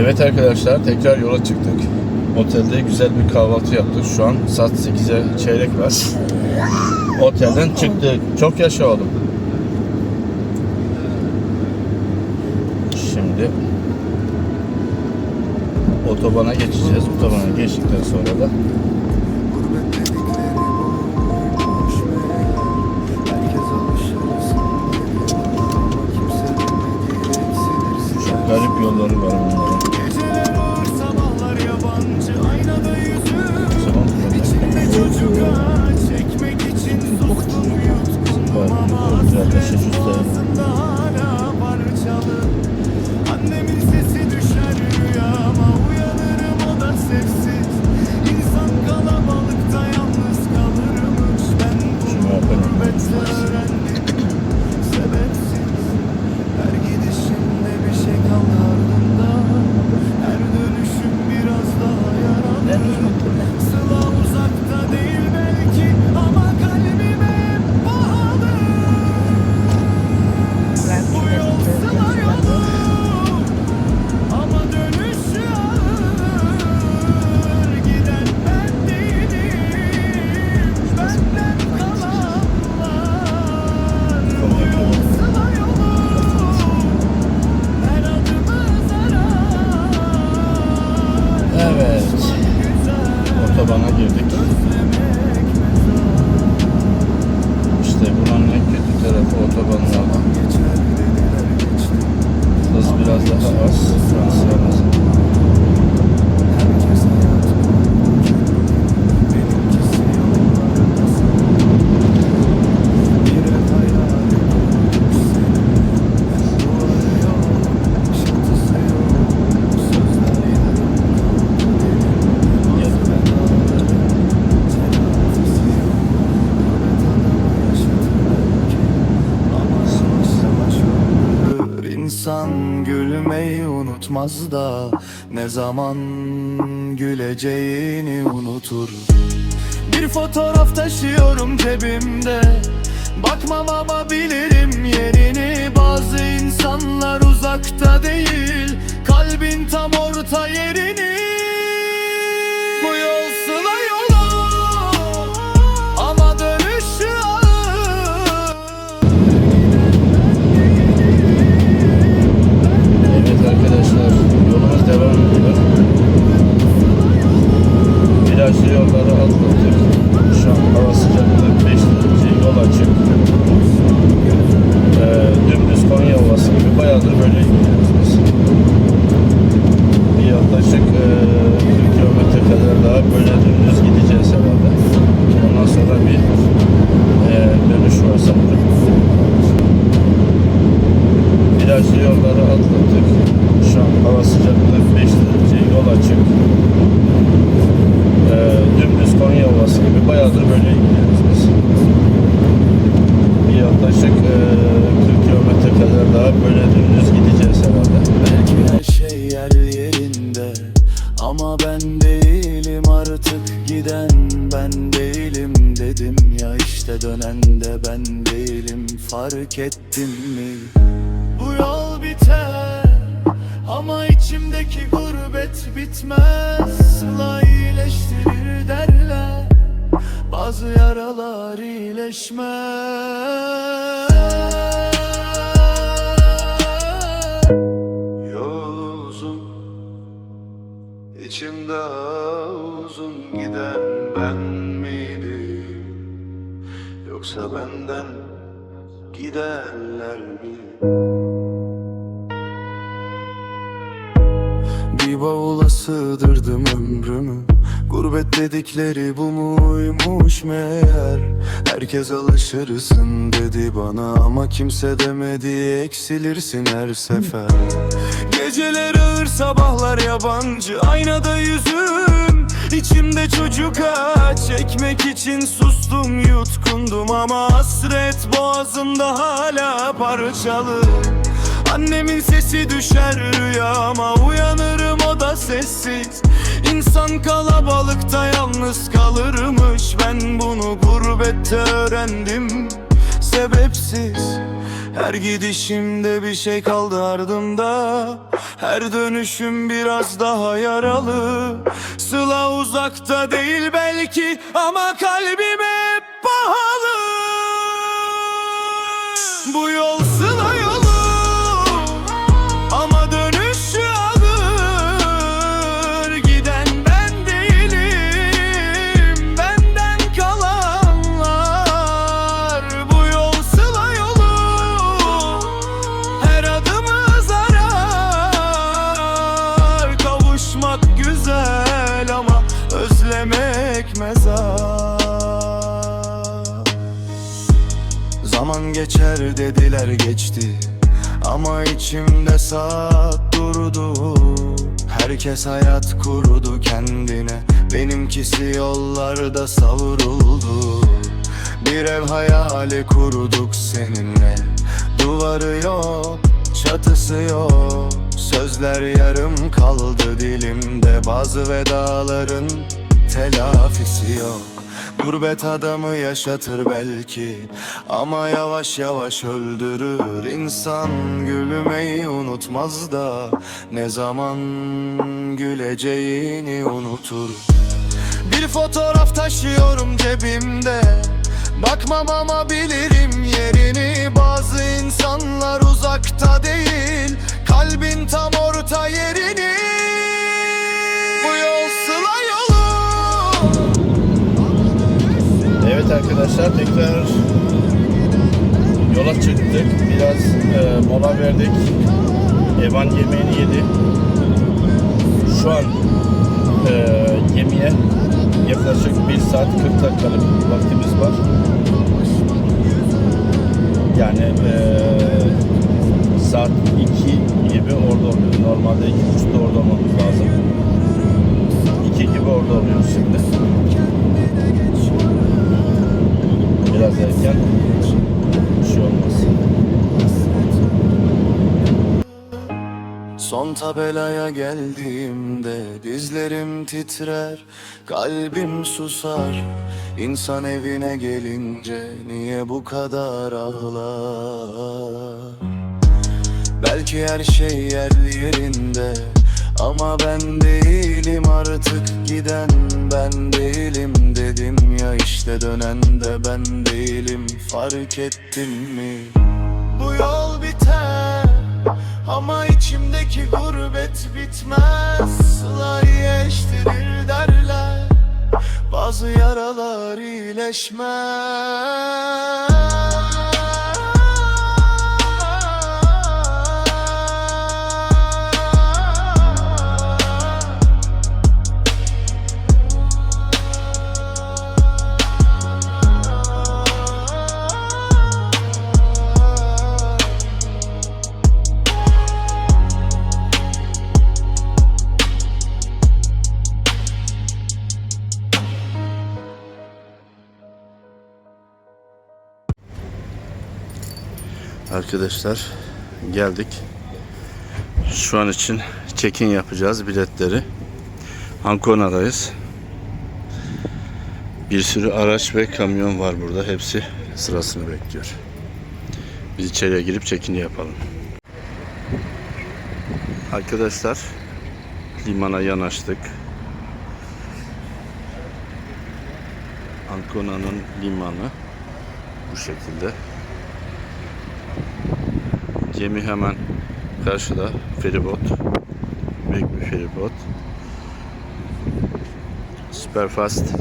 Evet arkadaşlar tekrar yola çıktık. Otelde güzel bir kahvaltı yaptık. Şu an saat 8'e çeyrek var. Otelden çıktık. Çok yaşa oğlum. Şimdi otobana geçeceğiz. Otobana geçtikten sonra da İnsan gülmeyi unutmaz da ne zaman güleceğini unutur. Bir fotoğraf taşıyorum cebimde Bakmam ama bilirim yerini Bazı insanlar uzakta değil Kalbin tam orta yerini arkadaşlar yolumuz devam ediyor. Virajlı yolları atladık. Şu an hava sıcaklığı 5 derece yol açık. Ee, dümdüz Konya Ovası gibi bayağıdır böyle gidiyoruz. Bir yaklaşık e, 40 kilometre kadar daha böyle dümdüz gideceğiz herhalde. Ondan sonra bir e, dönüş var sanırım. Virajlı yolları atladık. Şu an hava sıcaklığı 5 derece yol açık. Ee, dümdüz Konya Ovası gibi bayağıdır böyle gidiyoruz biz. Bir yaklaşık e, 40 kilometre kadar daha böyle dümdüz gideceğiz herhalde. Belki her şey yer yerinde Ama ben değilim artık giden ben değilim dedim ya işte dönen ben değilim fark ettin bazı yaralar iyileşmez. Yol uzun İçimde uzun giden ben miydim? Yoksa benden gidenler mi? Bir bavula sığdırdım ömrümü Gurbet dedikleri bu muymuş meğer? Herkes alışırsın dedi bana Ama kimse demedi eksilirsin her sefer. Geceler ağır sabahlar yabancı Aynada yüzüm. İçimde çocuk aç Çekmek için sustum yutkundum Ama hasret boğazımda hala parçalı. Annemin sesi düşer rüyama Uyanırım o da sessiz İnsan kalabalıkta yalnız kalırmış. Ben bunu gurbette öğrendim. Sebepsiz. Her gidişimde bir şey kaldı ardımda. Her dönüşüm biraz daha yaralı. Sıla uzakta değil belki Ama kalbim hep pahalı. Bu yol dediler geçti. Ama içimde saat durdu. Herkes hayat kurdu kendine. Benimkisi yollarda savruldu. Bir ev hayali kurduk seninle. Duvarı yok, çatısı yok. Sözler yarım kaldı dilimde. Bazı vedaların telafisi yok Gurbet adamı yaşatır belki Ama yavaş yavaş öldürür. İnsan gülmeyi unutmaz da Ne zaman güleceğini unutur. Bir fotoğraf taşıyorum cebimde Bakmam ama bilirim yerini. Bazı insanlar uzakta değil Kalbin tam orta yerini Evet arkadaşlar tekrar yola çıktık. Biraz e, mola verdik. Evan yemeğini yedi. Şu an e, yemeğe yaklaşık 1 saat 40 dakikalık vaktimiz var. Yani e, saat 2 gibi orada oluyoruz. Normalde 2.30'da orada olmamız lazım. 2 gibi orada oluyoruz şimdi. Biraz erken bir şey olmaz. Son tabelaya geldiğimde dizlerim titrer, kalbim susar. İnsan evine gelince niye bu kadar ağlar? Belki her şey yerli yerinde ama ben değilim artık giden ben değilim dedim ya işte dönen de ben değilim. Fark ettin mi? Bu yol biter ama içimdeki gurbet bitmez. Sıla iyileştirir derler Bazı yaralar iyileşmez Arkadaşlar geldik. Şu an için check-in yapacağız biletleri. Ankona'dayız. Bir sürü araç ve kamyon var burada. Hepsi sırasını bekliyor. Biz içeriye girip check-in yapalım. Arkadaşlar limana yanaştık. Ankona'nın limanı bu şekilde. Gemi hemen karşıda feribot. Büyük bir feribot. Superfast.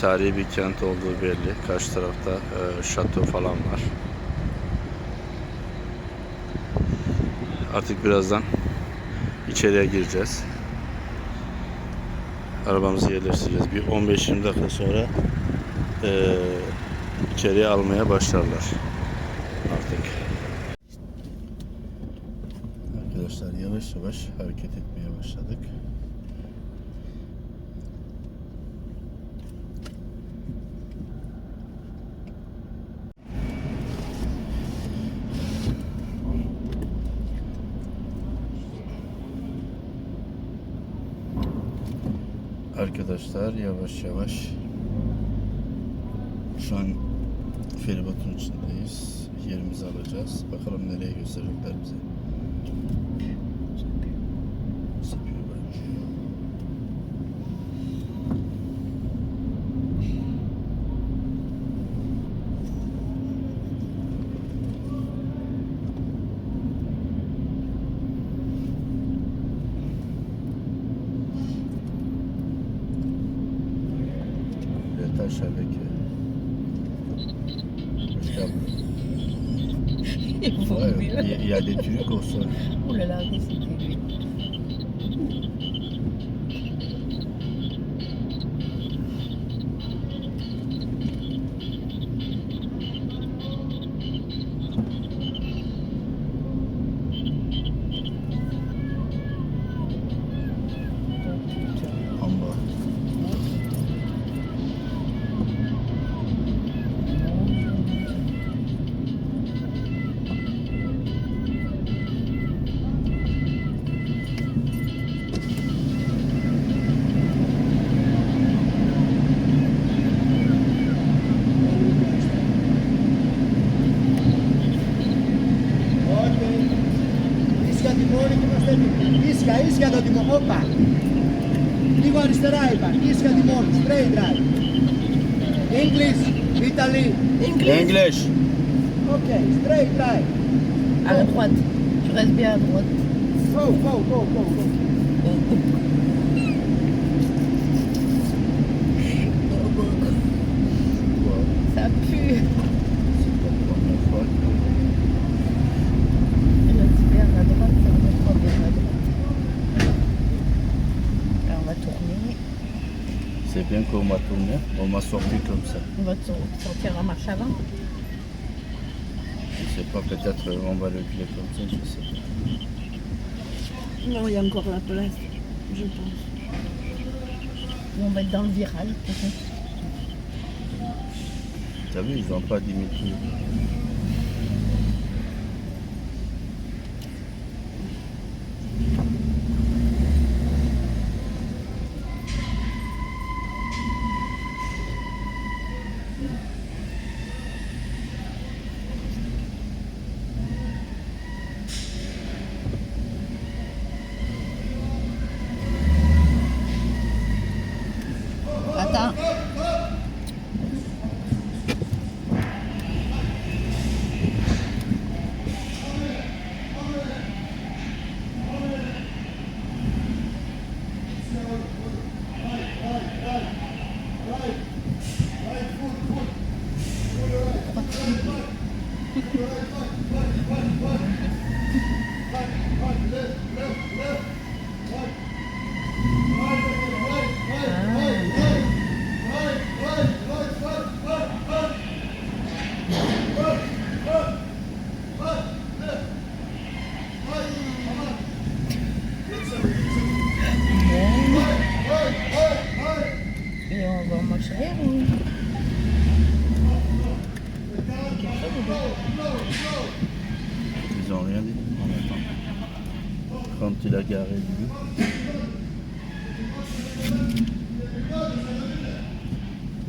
Tarihi bir kent olduğu belli. Karşı tarafta e, şato falan var. Artık birazdan içeriye gireceğiz arabamızı yerleştireceğiz. Bir 15-20 dakika sonra eee içeriye almaya başlarlar artık. Arkadaşlar yavaş yavaş hareket etmeye başladık. Arkadaşlar yavaş yavaş şu an feribotun içindeyiz. Yerimizi alacağız. Bakalım nereye gösterecekler bize. tâche avec. Euh, il y, a des trucs au sol. Ouh là là, c'était lui English. Okay, straight right. À la droite. Tu restes bien à droite. Go, go, go, go, go. qu'on m'a tourné. On m'a sorti comme ça. On va te sortir en marche avant. Je sais pas, peut-être euh, on va reculer comme ça, je sais pas. Non, il y a encore la place, je pense. On va être dans le virage. peut-être. T'as vu, ils ont pas limité.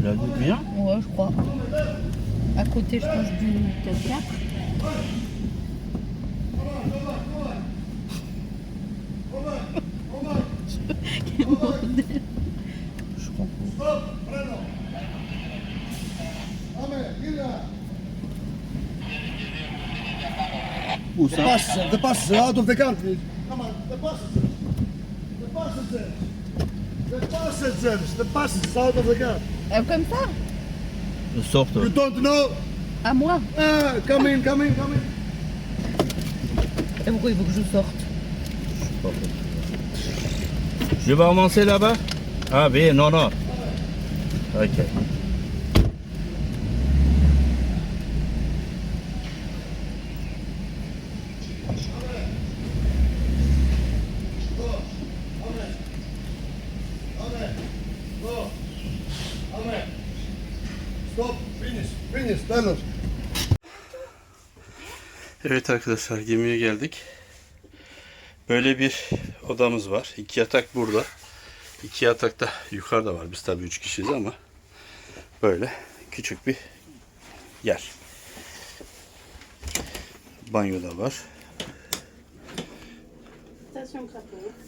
la Ouais, je crois. À côté, je pense, du 4 4 Quel bordel Je comprends. Où ça Dépasse, dépasse, out of the country. Come on, dépasse. Dépasse, dépasse, dépasse, out of the country. Euh, comme ça Sorte. You don't know? À moi Ah, come in, come in, come in. Et pourquoi il faut que je sorte? Je vais avancer là-bas? Ah oui, non, non. Ok. Evet arkadaşlar gemiye geldik. Böyle bir odamız var. İki yatak burada. İki yatak da yukarıda var. Biz tabii üç kişiyiz ama böyle küçük bir yer. Banyo da var.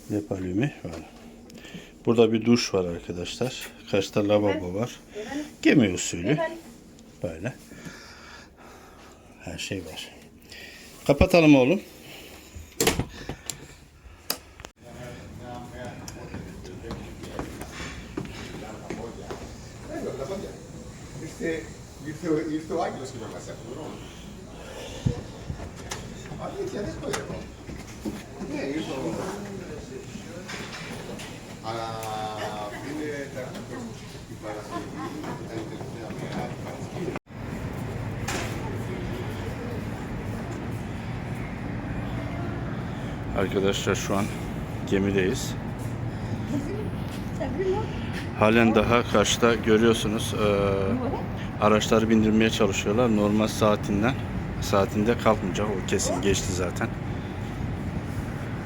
Nepalimi var. Burada bir duş var arkadaşlar. Karşıda lavabo var. Gemi usulü. Böyle. Her şey var. Kapatalım oğlum. Irte, irte, irte o anche lo scrivo a Saturno. Ma niente, adesso vediamo. Eh, io Arkadaşlar şu an gemideyiz. Halen daha karşıda görüyorsunuz eee, araçları bindirmeye çalışıyorlar. Normal saatinden saatinde kalkmayacak. O kesin geçti zaten.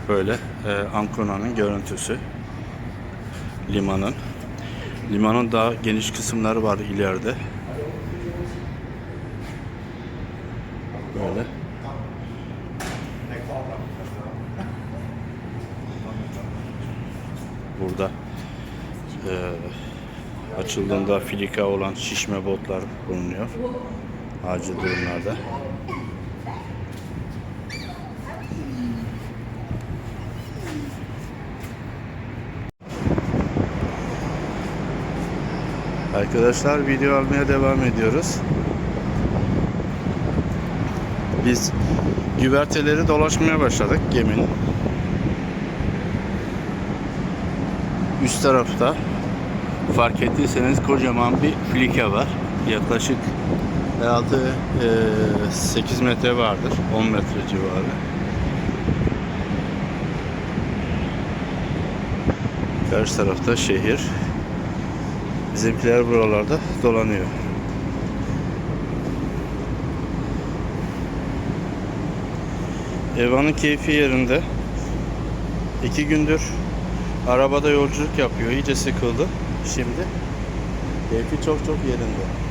Böyle eee, Ancona'nın görüntüsü. Limanın. Limanın daha geniş kısımları var ileride. Böyle. Burada eee, açıldığında filika olan şişme botlar bulunuyor. Acil durumlarda. Arkadaşlar video almaya devam ediyoruz. Biz güverteleri dolaşmaya başladık geminin. Üst tarafta fark ettiyseniz kocaman bir filike var. Yaklaşık herhalde eee, 8 metre vardır. 10 metre civarı. Karşı tarafta şehir. Bizimkiler buralarda dolanıyor. Evan'ın keyfi yerinde. İki gündür arabada yolculuk yapıyor. İyice sıkıldı. Şimdi keyfi çok çok yerinde.